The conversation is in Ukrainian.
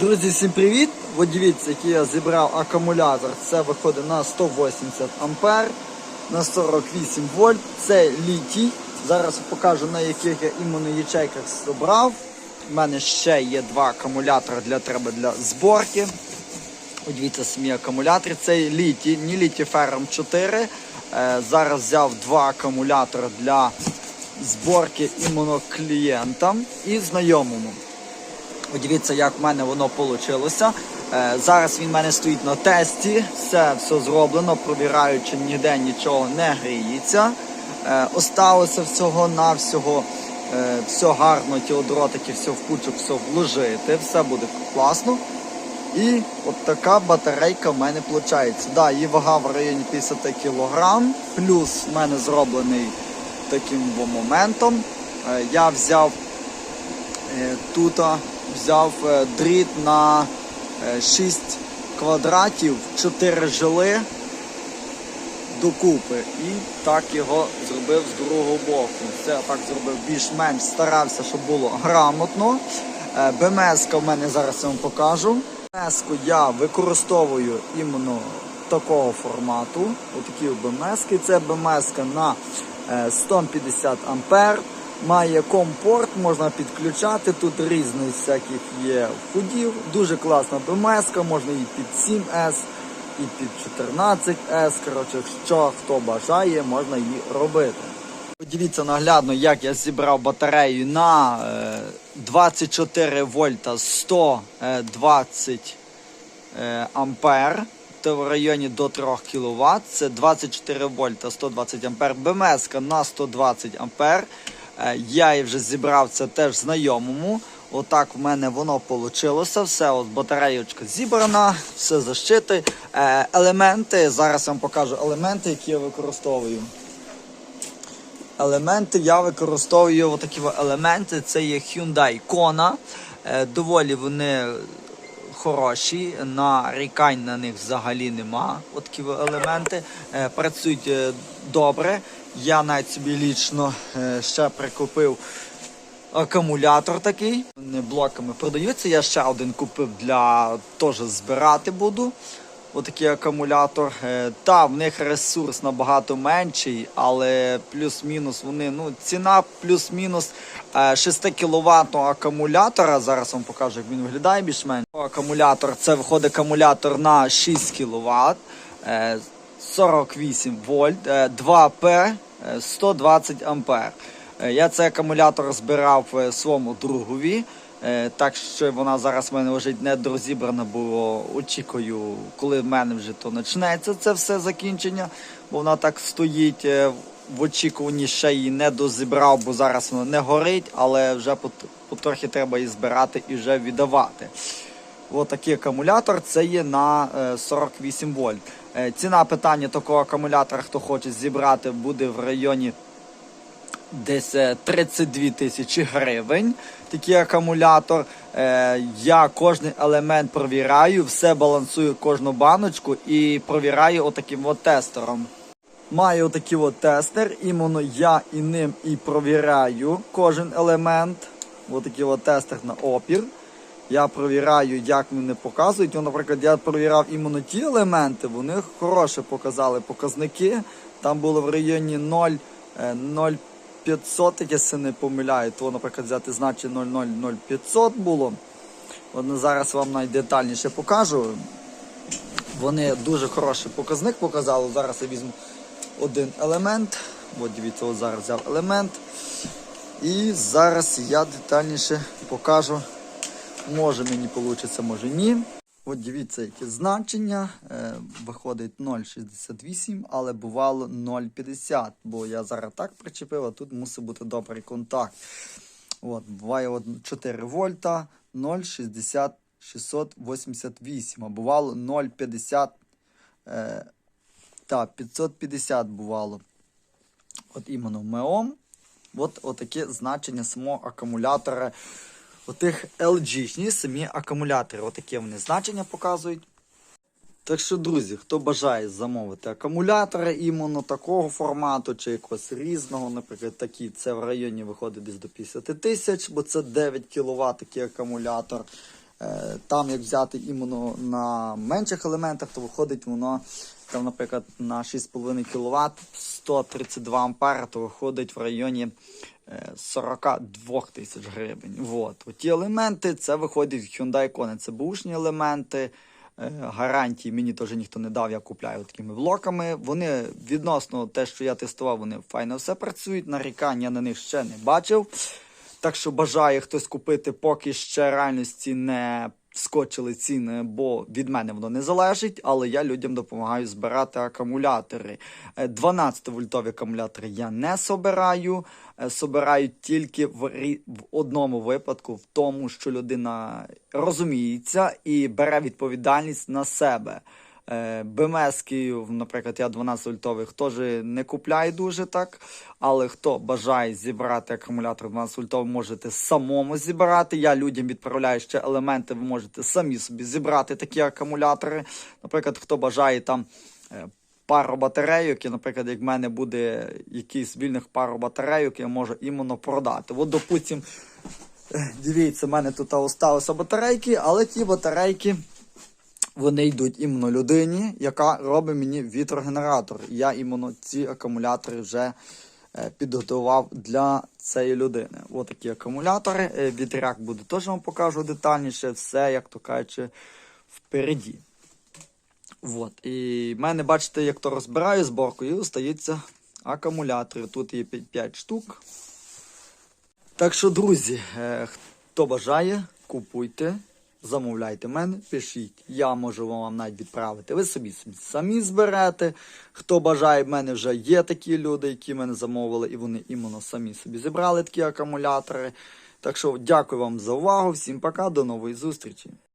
Друзі, всім привіт! От дивіться, який я зібрав акумулятор. Це виходить на 180 ампер, на 48 вольт. Це літій. Зараз покажу на яких я іменно ячейках зібрав. У мене ще є два акумулятори для треба для зборки. Дивіться, самі акумулятори. Це літій, не літій фером 4. Е, зараз взяв два акумулятори для зборки іменно клієнтам і знайомому. Дивіться, як в мене воно вийшло. Е, зараз він в мене стоїть на тесті, все все зроблено, провіраю, чи ніде нічого не гріється. Е, осталося всього навсього е, все гарно, ті дротики, все в кучу, все вложити, все буде класно. І от така батарейка в мене виходить. Да, її вага в районі 50 кг, плюс в мене зроблений таким моментом. Я взяв тут взяв е, дріт на е, 6 квадратів, 4 жили докупи. І так його зробив з другого боку. Це я так зробив більш-менш старався, щоб було грамотно. Е, БМС в мене зараз я вам покажу. БМС я використовую іменно такого формату. Отакі БМС. Це БМС на е, 150 ампер. Має компорт, можна підключати. Тут різних всяких є входів. Дуже класна БМС, можна і під 7С, і під 14С. Коротше, що хто бажає, можна її робити. Подивіться наглядно, як я зібрав батарею на е, 24 вольта 120 е, ампер. Це в районі до 3 кВт. Це 24 вольта 120 ампер. БМС на 120 ампер. Е, Я її вже зібрав це теж знайомому. Отак в мене воно вийшло. Все, от батареєчка зібрана, все защити. Е, Елементи. Зараз я вам покажу елементи, які я використовую. Елементи я використовую отакі елементи. Це є Hyundai Kona. Е, Доволі вони хороші. Нарікань на них взагалі нема. От такі елементи працюють добре. Я навіть собі лічно е, ще прикупив акумулятор такий. Вони блоками продаються. Я ще один купив для теж збирати буду. Отакий акумулятор. Е, Та, в них ресурс набагато менший, але плюс-мінус вони, ну, ціна плюс-мінус е, 6 кВт акумулятора. Зараз вам покажу, як він виглядає більш-менш. Акумулятор, це виходить акумулятор на 6 кВт, 48 вольт, е, 2П, е, 120 ампер. Е, Я цей акумулятор збирав своєму другові. Е, Так що вона зараз в мене лежить не дорозібрана, бо очікую, коли в мене вже то почнеться це все закінчення, бо вона так стоїть е, в очікуванні, ще її не дозібрав, бо зараз вона не горить, але вже потрохи треба її збирати і вже віддавати. Ось такий акумулятор це є на е, 48 вольт. Е, Ціна питання такого акумулятора, хто хоче зібрати, буде в районі десь е, 32 тисячі гривень. Такий акумулятор. Е, Я кожен елемент провіряю, все балансую кожну баночку і провіряю отаким от тестером. Маю отакий от тестер, іменно я і ним і провіряю кожен елемент. Отакий от тестер на опір. Я провіряю, як вони показують. Ну, наприклад, я провіряв іменно ті елементи, вони хороше показали показники. Там було в районі 0, е, 0,500, як я се не помиляю. То, наприклад, взяти значення 0,00500 було. От зараз вам навіть детальніше покажу. Вони дуже хороший показник показали. Зараз я візьму один елемент. От дивіться, от зараз взяв елемент. І зараз я детальніше покажу. Може мені вийде, може ні. От дивіться, які значення. Е, виходить 0,68, але бувало 0,50. Бо я зараз так причепив, а тут мусить бути добрий контакт. От, буває от 4 вольта 0,60 688, а бувало 0,50. Е, так, 550 бувало. От іменно МЕОМ. От отаке значення самого акумулятора. Отих LG-шні самі акумулятори. Отаке вони значення показують. Так що, друзі, хто бажає замовити акумулятори іменно такого формату чи якогось різного, наприклад, такі, це в районі виходить десь до 50 тисяч, бо це 9 кВт такий акумулятор. Е, Там, як взяти іменно на менших елементах, то виходить воно, там, наприклад, на 6,5 кВт 132 ампера, то виходить в районі е, 42 тисяч гривень. Вот. Ті елементи, це виходить Hyundai Kona. Це бушні елементи. Е, Гарантії мені теж ніхто не дав, я купляю такими блоками. Вони відносно те, що я тестував, вони файно все працюють. Нарікань я на них ще не бачив. Так що бажає хтось купити, поки ще реальності не вскочили ціни, бо від мене воно не залежить, але я людям допомагаю збирати акумулятори. 12 вольтові акумулятори я не собираю. Е, Собираю тільки в, рі- в одному випадку, в тому, що людина розуміється і бере відповідальність на себе. Е, БМСки, наприклад, я 12 вольтових теж не купляю дуже так. Але хто бажає зібрати акумулятор 12 вольтовий, можете самому зібрати. Я людям відправляю ще елементи, ви можете самі собі зібрати такі акумулятори. Наприклад, хто бажає там е, пару батарейок, і, наприклад, як в мене буде якийсь вільних пару батарейок, я можу іменно продати. От, допустим, е, дивіться, в мене тут залишилися батарейки, але ті батарейки вони йдуть іменно людині, яка робить мені вітрогенератор. Я іменно ці акумулятори вже е, підготував для цієї людини. Ось такі акумулятори. Е, Вітряк буде теж вам покажу детальніше. Все, як то кажучи, впереді. Вот. І в мене, бачите, як то розбираю зборку, і остаються акумулятори. Тут є 5 штук. Так що, друзі, е, хто бажає, купуйте, замовляйте мене, пишіть. Я можу вам навіть відправити. Ви собі, самі зберете. Хто бажає, в мене вже є такі люди, які мене замовили, і вони іменно самі собі зібрали такі акумулятори. Так що дякую вам за увагу. Всім пока, до нової зустрічі.